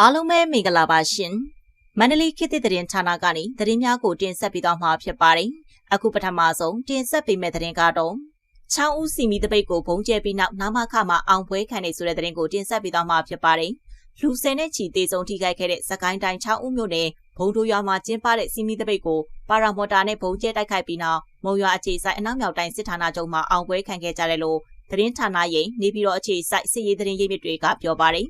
အားလုံးပဲမင်္ဂလာပါရှင်မန္တလေးခေတ်သစ်သတင်းဌာနကနေသတင်းများကိုတင်ဆက်ပေးသွားမှာဖြစ်ပါတယ်အခုပထမဆုံးတင်ဆက်ပေးမယ့်သတင်းကတော့ချောင်းဦးစီမီတပိတ်ကိုဘုံကျဲပြီးနောက်နာမခမှာအောင်ပွဲခံနေဆိုတဲ့သတင်းကိုတင်ဆက်ပေးသွားမှာဖြစ်ပါတယ်လူစင်နဲ့ချီတေဆုံးထိခိုက်ခဲ့တဲ့စကိုင်းတိုင်းချောင်းဦးမြို့နယ်ဘုံတို့ရွာမှာကျင်းပတဲ့စီမီတပိတ်ကိုပါရာမော်တာနဲ့ဘုံကျဲတိုက်ခိုက်ပြီးနောက်မုံရွာအခြေဆိုင်အနောက်မြောက်တိုင်းစစ်ဌာနချုပ်မှာအောင်ပွဲခံခဲ့ကြတယ်လို့သတင်းဌာနရိပ်နေပြည်တော်အခြေဆိုင်စစ်ရေးသတင်းရင်းမြစ်တွေကပြောပါတယ်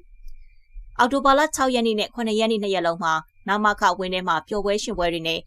အော်တိုဘာလ6ရက်နေ့နဲ့9ရက်နေ့နှစ်ရက်လုံးမှာနာမခဝင်းထဲမှာပျော်ပွဲရှင်ပွဲတွေနဲ့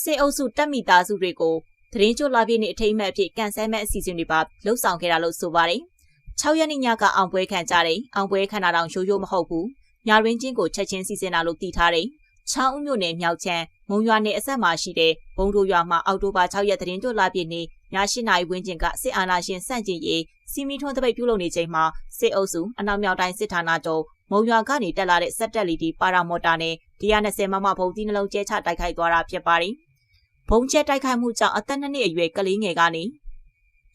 စစ်အုပ်စုတပ်မိသားစုတွေကိုသတင်းကြိုလာပြည့်နေ့အထိမ်းအမှတ်အဖြစ်ကန်ဆယ်မဲ့အစီအစဉ်တွေပါလှုပ်ဆောင်ခဲ့တာလို့ဆိုပါတယ်။6ရက်နေ့ညကအောင်ပွဲခံကြတယ်။အောင်ပွဲခံတာတော့ရိုးရိုးမဟုတ်ဘူး။ညာရင်းချင်းကိုချက်ချင်းစီစဉ်တာလို့သိထားတယ်။ချောင်းဦးမြို့နယ်မြောက်ချမ်းမုံရွာနယ်အဆက်မှာရှိတဲ့ဘုံတို့ရွာမှာအောက်တိုဘာ6ရက်သတင်းကြိုလာပြည့်နေ့ည8နာရီဝန်းကျင်ကစစ်အာဏာရှင်စန့်ကျင်ရေးစီမီထွန်းတပိတ်ပြုလုပ်နေချိန်မှာစစ်အုပ်စုအနောက်မြောက်တိုင်းစစ်ဌာနချုပ် မုံရွာကနေတက်လာတဲ့စက်တက်လီတီပါရာမော်တာနဲ့ 120 မမဘုံသီးနှလုံးကျဲချတိုက်ခိုက်သွားတာဖြစ်ပါတယ်။ဘုံကျဲတိုက်ခိုက်မှုကြောင့်အသက်2နှစ်အရွယ်ကလေးငယ်ကနေ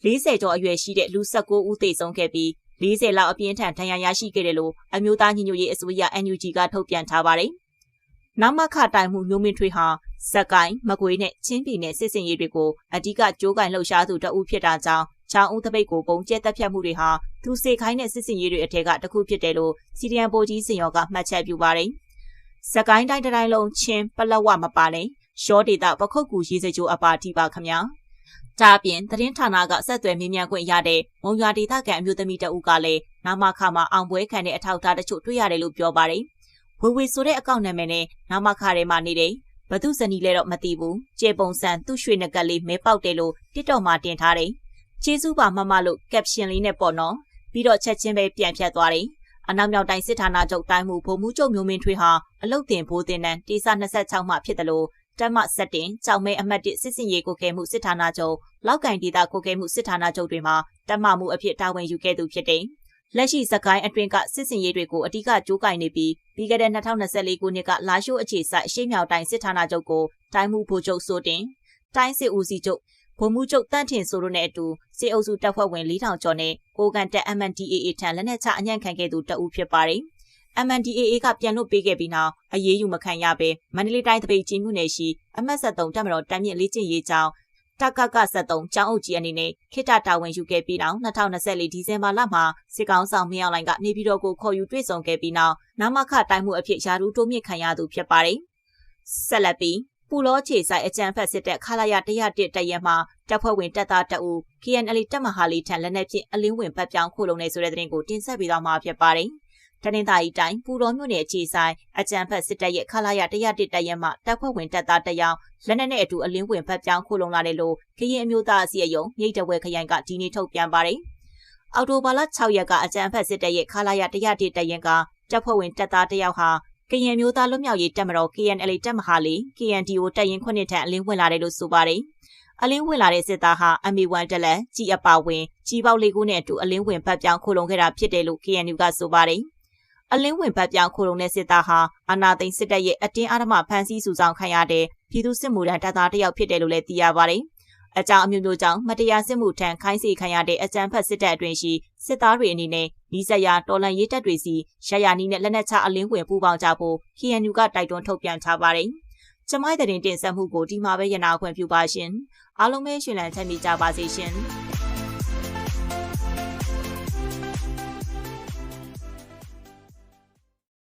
40ကျော်အရွယ်ရှိတဲ့လူ19ဦးသေဆုံးခဲ့ပြီး40လောက်အပြင်းထန်ဒဏ်ရာရရှိခဲ့တယ်လို့အမျိုးသားညီညွတ်ရေးအစိုးရ NUG ကထုတ်ပြန်ထားပါတယ်။နောက်မခတိုင်မှုမျိုးမင်းထွေးဟာစက်ကိုင်းမကွေးနဲ့ချင်းပြည်နယ်စစ်စင်ရေးတွေကိုအ धिक ကြိုးကင်လှုပ်ရှားသူတအုပ်ဖြစ်တာကြောင့် ချောင်းဦးတပိတ်ကိုပုံကျဲတက်ဖြတ်မှုတွေဟာသူစေခိုင်းတဲ့စစ်စင်ရေးတွေအထက်ကတခုဖြစ်တယ်လို့စီဒီအန်ပိုကြီးစင်ရောကမှတ်ချက်ပြုပါတယ်။စကိုင်းတိုင်းတိုင်းလုံးချင်းပလက်ဝမပါနဲ့ရှောဒေတာပခုတ်ကူရေးစကြိုအပါတိပါခမညာ။ဒါအပြင်သတင်းဌာနကဆက်သွယ်မြင်းမြန်ခွင့်ရတဲ့မုံရွာဒေသခံအမျိုးသမီးတအုပ်ကလည်းနာမခမှာအောင်ပွဲခံတဲ့အထောက်အထားတချို့တွေ့ရတယ်လို့ပြောပါတယ်။ဝေဝေဆိုတဲ့အကောင့်နာမည်နဲ့နာမခထဲမှာနေတဲ့ဘသူဇနီးလဲတော့မသိဘူး။ကျေပုံစံသူ့ရွှေနကက်လေးမဲပေါက်တယ်လို့တစ်တော်မှာတင်ထားတယ်။ ကျေးဇူးပါမမလို့ကက်ပရှင်လေးနဲ့ပေါ့နော်။ပြီးတော့ချက်ချင်းပဲပြန်ဖြတ်သွားတယ်။အနောက်မြောက်တိုင်းစစ်ဌာနချုပ်တိုင်းမှုဗိုလ်မှူးချုပ်မျိုးမင်းထွေးဟာအလုတ်တင်ဘိုးတင်တန်းတေစာ26မှဖြစ်တယ်လို့တက်မဆက်တင်ကြောင်မဲအမှတ်1စစ်စင်ရေးကိုခဲမှုစစ်ဌာနချုပ်လောက်ကင်ဒေတာကိုခဲမှုစစ်ဌာနချုပ်တွေမှာတက်မမှုအဖြစ်တာဝန်ယူခဲ့သူဖြစ်တယ်။လက်ရှိစကိုင်းအတွင်းကစစ်စင်ရေးတွေကိုအ धिक ကြိုးကင်နေပြီးပြီးခဲ့တဲ့2024ခုနှစ်ကလာရှိုးအခြေစိုက်အရှိမြောက်တိုင်းစစ်ဌာနချုပ်ကိုတိုင်းမှုဗိုလ်ချုပ်စိုးတင်တိုင်းစစ်ဦးစီးချုပ် ဗိုလ်မှူးချုပ်တန့်ထင်ဆိုတို့နဲ့အတူစစ်အုပ်စုတပ်ဖွဲ့ဝင်4000ကျော်နဲ့ကိုကန်တက် MNDAA ထံလက်နက်ချအညံ့ခံခဲ့သူတအုပ်ဖြစ်ပါတယ်။ MNDAA ကပြန်လွတ်ပေးခဲ့ပြီးနောက်အရေးယူမခံရဘဲမန္တလေးတိုင်းတပိတ်ချင်းမှုနယ်ရှိအမှတ်73တပ်မတော်တမ်းမြင့်လေးကျင့်ရေးကြောင်းတကက73ကျောင်းအုပ်ကြီးအနေနဲ့ခိတတာဝန်ယူခဲ့ပြီးနောက်2024ဒီဇင်ဘာလမှာစစ်ကောင်ဆောင်မြောက်လိုင်းကနေပြည်တော်ကိုခေါ်ယူတွေ့ဆုံခဲ့ပြီးနောက်နမခတိုင်းမှုအဖြစ်ယာရုတိုးမြင့်ခံရသူဖြစ်ပါတယ်။ဆက်လက်ပြီး ပူလောခြေဆိုင်အကြံဖက်စစ်တပ်ခလာရ101တပ်ရဲမှတပ်ဖွဲ့ဝင်တပ်သားတအူ KNL တပ်မဟာလီထံလက်နက်ဖြင့်အလင်းဝင်ပတ်ပြောင်းခိုလုံနေဆိုတဲ့သတင်းကိုတင်ဆက်ပေးသွားမှာဖြစ်ပါတယ်။တနင်္သာရီတိုင်းပူတော်မြို့နယ်အခြေဆိုင်အကြံဖက်စစ်တပ်ရဲ့ခလာရ101တပ်ရဲမှတပ်ဖွဲ့ဝင်တပ်သားတယောက်လက်နက်နဲ့အတူအလင်းဝင်ပတ်ပြောင်းခိုလုံလာတယ်လို့ကရင်အမျိုးသားအစည်းအရုံးမြိတ်တဝဲခရိုင်ကဒီနေ့ထုတ်ပြန်ပါတယ်။အော်တိုဘာလ6ရက်ကအကြံဖက်စစ်တပ်ရဲ့ခလာရ101တပ်ရဲကတပ်ဖွဲ့ဝင်တပ်သားတယောက်ဟာ ကရင်မျိုးသားလွတ်မြောက်ရေးတပ်မတော် KNL တပ်မဟာလေ KNDO တပ်ရင်းခုနှစ်ထံအလင်းဝင်လာတယ်လို့ဆိုပါတယ်။အလင်းဝင်လာတဲ့စစ်သားဟာ MA1 တက်လက်ကြီးအပါဝင်ကြီးပေါက်လေးခုနဲ့အတူအလင်းဝင်ပတ်ပြောင်းခိုလုံခဲ့တာဖြစ်တယ်လို့ KNU ကဆိုပါတယ်။အလင်းဝင်ပတ်ပြောင်းခိုလုံတဲ့စစ်သားဟာအာနာသိန်းစစ်တပ်ရဲ့အတင်းအဓမ္မဖမ်းဆီးစုဆောင်ခံရတဲ့ပြည်သူစစ်မှုထမ်းတပ်သားတစ်ယောက်ဖြစ်တယ်လို့လည်းသိရပါတယ်။ အကြောင်းအမျိုးမျိုးကြောင့်မတရားစစ်မှုထမ်းခိုင်းစေခံရတဲ့အကြမ်းဖက်စစ်တပ်အတွင်းရှိစစ်သားတွေအနေနဲ့နီးစပ်ရာတော်လန်ရေးတပ်တွေစီရရနီးနဲ့လက်နက်ချအလင်းဝင်ပူးပေါင်းကြဖို့ KNU ကတိုက်တွန်းထုတ်ပြန်ထားပါတယ်။ကျမိုင်းတဲ့တင်ဆက်မှုကိုဒီမှာပဲရနာခွင့်ပြုပါရှင်။အားလုံးပဲရှင်လန်းချမ်းမြေကြပါစေရှင်။